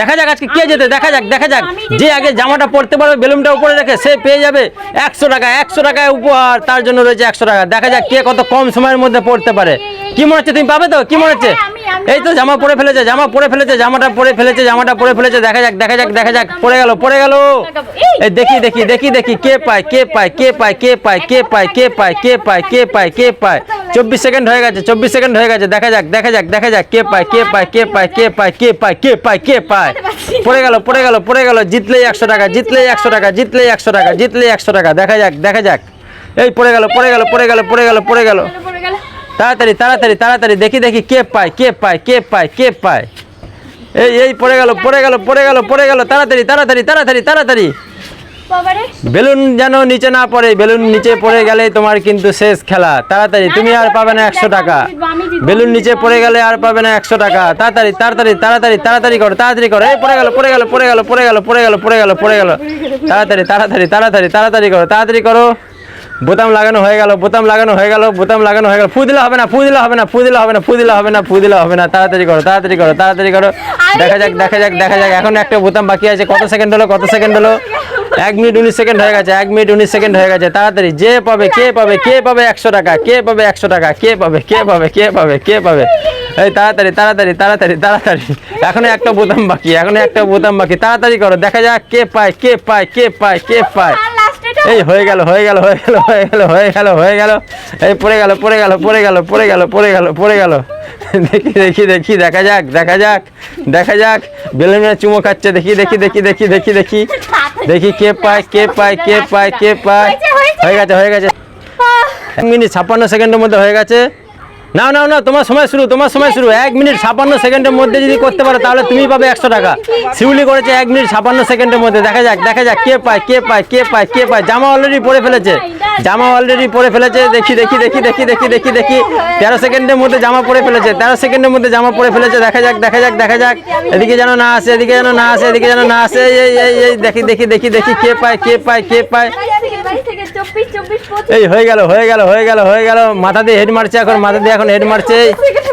দেখা যাক আজকে কে যেতে দেখা যাক দেখা যাক। যে আগে জামাটা পরতে পারবে বেলুনটা উপরে রেখে সে পেয়ে যাবে একশো টাকা একশো টাকায় উপহার তার জন্য রয়েছে একশো টাকা। দেখা যাক কে কত কম সময়ের মধ্যে পড়তে পারে। কি মনে হচ্ছে তুমি পাবে তো? কি মনে হচ্ছে? এই তো জামা পরে ফেলেছে জামা পরে ফেলেছে জামাটা পরে ফেলেছে জামাটা পরে ফেলেছে। দেখা যাক দেখা যাক দেখা যাক পড়ে গেল পড়ে গেল। এই দেখি দেখি দেখি দেখি কে পায় কে পায় কে পায় কে পায় কে পায় কে পায় কে পায় কে পায় কে পায়। চব্বিশ সেকেন্ড হয়ে গেছে চব্বিশ সেকেন্ড হয়ে গেছে দেখা যাক দেখা যাক দেখা যাক কে পায় কে পায় কে পায় কে পায় কে পায় কে পায় কে পায় পড়ে গেল পড়ে গেল পড়ে গেল জিতলেই একশো টাকা জিতলেই একশো টাকা জিতলেই একশো টাকা জিতলেই একশো টাকা দেখা যাক দেখা যাক এই পড়ে গেল পড়ে গেল পড়ে গেল পড়ে গেল পড়ে গেল তাড়াতাড়ি তাড়াতাড়ি তাড়াতাড়ি দেখি দেখি কে পায় কে পায় কে পায় কে পায় এই এই পড়ে গেল পড়ে গেল পড়ে গেল পড়ে গেল তাড়াতাড়ি তাড়াতাড়ি তাড়াতাড়ি তাড়াতাড়ি বেলুন যেন নিচে না পড়ে বেলুন নিচে পড়ে গেলে তোমার কিন্তু শেষ খেলা। তাড়াতাড়ি তুমি আর পাবে না একশো টাকা। বেলুন নিচে পড়ে গেলে আর পাবে না একশো টাকা। তাড়াতাড়ি তাড়াতাড়ি তাড়াতাড়ি তাড়াতাড়ি করো তাড়াতাড়ি করো। এই পড়ে গেল পড়ে গেল পড়ে গেল পড়ে গেল পড়ে গেল পড়ে গেল পড়ে গেল। তাড়াতাড়ি তাড়াতাড়ি তাড়াতাড়ি তাড়াতাড়ি করো তাড়াতাড়ি করো। বোতাম লাগানো হয়ে গেল বোতাম লাগানো হয়ে গেল বোতাম লাগানো হয়ে গেল। ফু দিলে হবে না ফু দিলে হবে না ফু দিলে হবে না ফু দিলে হবে না ফু দিলে হবে না। তাড়াতাড়ি করো তাড়াতাড়ি করো তাড়াতাড়ি করো। দেখা যাক দেখা যাক দেখা যাক। এখন একটা বোতাম বাকি আছে। কত সেকেন্ড হলো কত সেকেন্ড হলো? এক মিনিট উনিশ সেকেন্ড হয়ে গেছে এক মিনিট উনিশ সেকেন্ড হয়ে গেছে তাড়াতাড়ি যে পাবে কে পাবে কে পাবে একশো টাকা কে পাবে একশো টাকা কে পাবে কে পাবে কে পাবে কে পাবে? এই তাড়াতাড়ি তাড়াতাড়ি তাড়াতাড়ি তাড়াতাড়ি। এখনও একটা বোতাম বাকি এখনও একটা বোতাম বাকি তাড়াতাড়ি করো দেখা যাক কে পায় কে পায় কে পায় কে পায়। এই হয়ে গেল হয়ে গেল হয়ে গেল হয়ে গেল হয়ে গেল হয়ে গেল এই পড়ে গেল পড়ে গেল পড়ে গেল পড়ে গেল পড়ে গেল পড়ে গেল। দেখি দেখি দেখি, দেখা যাক দেখা যাক দেখা যাক। বেলুনের চুমো খাচ্ছে, দেখি দেখি দেখি দেখি দেখি দেখি। দেখি কে পায় কে পায় কে পায় কে পায়। হয়ে গেছে হয়ে গেছে। এক মিনিট ছাপ্পান্ন সেকেন্ডের মধ্যে হয়ে গেছে। না না না, তোমার সময় শুরু, তোমার সময় শুরু। এক মিনিট ছাপান্ন সেকেন্ডের মধ্যে যদি করতে পারো, তাহলে তুমি পাবে একশো টাকা। শিউলি করেছে এক মিনিট ছাপান্ন সেকেন্ডের মধ্যে। দেখা যাক দেখা যাক, কে পায় কে পায় কে পায় কে পায়। জামা অলরেডি পরে ফেলেছে। জামা অলরেডি পরে ফেলেছে। দেখি দেখি দেখি দেখি দেখি দেখি দেখি। তেরো সেকেন্ডের মধ্যে জামা পরে ফেলেছে। তেরো সেকেন্ডের মধ্যে জামা পরে ফেলেছে। দেখা যাক দেখা যাক দেখা যাক। এদিকে যেন না আসে, এদিকে যেন না আসে, এদিকে যেন না আসে। এই এই এই, দেখি দেখি দেখি দেখি, কে পায় কে পায় কে পায়। এই হয়ে গেল হয়ে গেল হয়ে গেল হয়ে গেল। মাথা দিয়ে হেড মারছে এখন মাথা দিয়ে এখন হেড মারছে।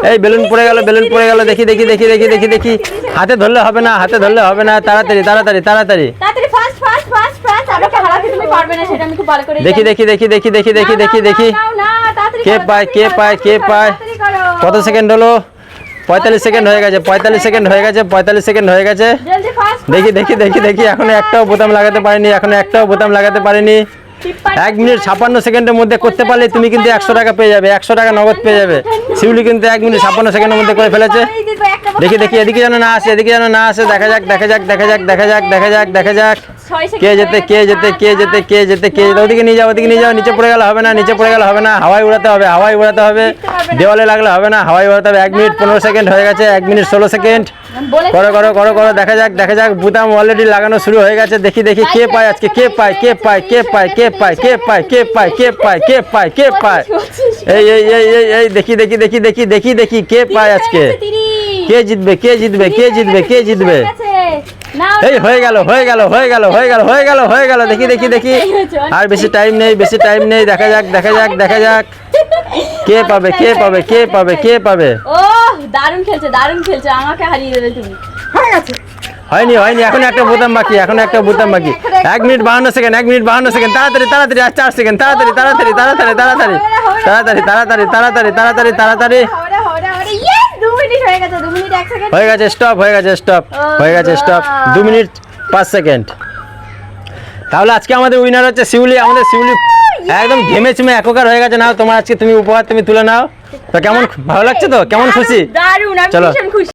এই- বেলুন পড়ে গেল বেলুন পড়ে গেল। দেখি দেখি দেখি দেখি দেখি দেখি। হাতে ধরলে হবে না হাতে ধরলে হবে না। তাড়াতাড়ি তাড়াতাড়ি তাড়াতাড়ি। দেখি দেখি দেখি দেখি দেখি দেখি দেখি দেখি। কে পায় কে পায় কে পায়? কত সেকেন্ড হলো পঁয়তাল্লিশ সেকেন্ড হয়ে গেছে পঁয়তাল্লিশ সেকেন্ড হয়ে গেছে পঁয়তাল্লিশ সেকেন্ড হয়ে গেছে। দেখি দেখি দেখি দেখি, এখনও একটাও বোতাম লাগাতে পারিনি, এখন একটাও বোতাম লাগাতে পারিনি। এক মিনিট ছাপান্ন সেকেন্ডের মধ্যে করতে পারলে তুমি কিন্তু একশো টাকা পেয়ে যাবে, একশো টাকা নগদ পেয়ে যাবে। শিউলি কিন্তু এক মিনিট ছাপান্ন সেকেন্ডের মধ্যে করে ফেলেছে। দেখি দেখি, এদিকে যেন না আসে, এদিকে যেন না আসে, দেখা যাক দেখা যাক দেখা যাক দেখা যাক দেখা যাক দেখা যাক। কে যেতে কে যেতে কে যেতে কে যেতে কে যেতে? ওদিকে নিয়ে যাও ওদিকে নিয়ে যাও নিচে পড়ে গেলে হবে না নিচে পড়ে গেলে হবে না হাওয়াই উড়াতে হবে হাওয়াই উড়াতে হবে। দেওয়ালে লাগলে হবে না হাওয়াই উড়াতে হবে। এক মিনিট পনেরো সেকেন্ড হয়ে গেছে এক মিনিট ষোলো সেকেন্ড করো করো করো করো দেখা যাক দেখা যাক বুতাম অলরেডি লাগানো শুরু হয়ে গেছে দেখি দেখি কে পায় আজকে কে পায় কে পায় কে পায় কে পায় কে পায় কে পায় কে পায় কে পায় কে পায়? এই এই এই এই এই দেখি দেখি দেখি দেখি দেখি দেখি কে পায় আজকে? কে জিতবে কে জিতবে কে জিতবে কে জিতবে? এই হয়ে গেল হয়ে গেল হয়ে গেল হয়ে গেল হয়ে গেল হয়ে গেল দেখি দেখি দেখি। আর বেশি টাইম নেই বেশি টাইম নেই দেখা যাক দেখা যাক দেখা যাক। কে পাবে কে পাবে কে পাবে কে পাবে? ও দারুণ খেলছে দারুণ খেলছে আমাকে হারিয়ে দেবে তুমি। হয়ে গেছে। হয়নি হয়নি এখন একটা বোতাম বাকি এখন একটা বোতাম বাকি। এক মিনিট বাহান্ন সেকেন্ড এক মিনিট বাহান্ন সেকেন্ড তাড়াতাড়ি তাড়াতাড়ি আর চার সেকেন্ড তাড়াতাড়ি তাড়াতাড়ি তাড়াতাড়ি তাড়াতাড়ি। তাড়াতাড়ি তাড়াতাড়ি তাড়াতাড়ি তাড়াতাড়ি তাড়াতাড়ি। দু মিনিট হয়ে গেছে হয়ে গেছে স্টপ হয়ে গেছে স্টপ হয়ে গেছে স্টপ দু মিনিট পাঁচ সেকেন্ড তাহলে আজকে আমাদের উইনার হচ্ছে শিউলি আমাদের শিউলি একদম ঘেমে চুমে একাকার হয়ে গেছে। নাও তোমার আজকে তুমি উপহার তুমি তুলে নাও। তো কেমন ভালো লাগছে তো? কেমন খুশি? চলো।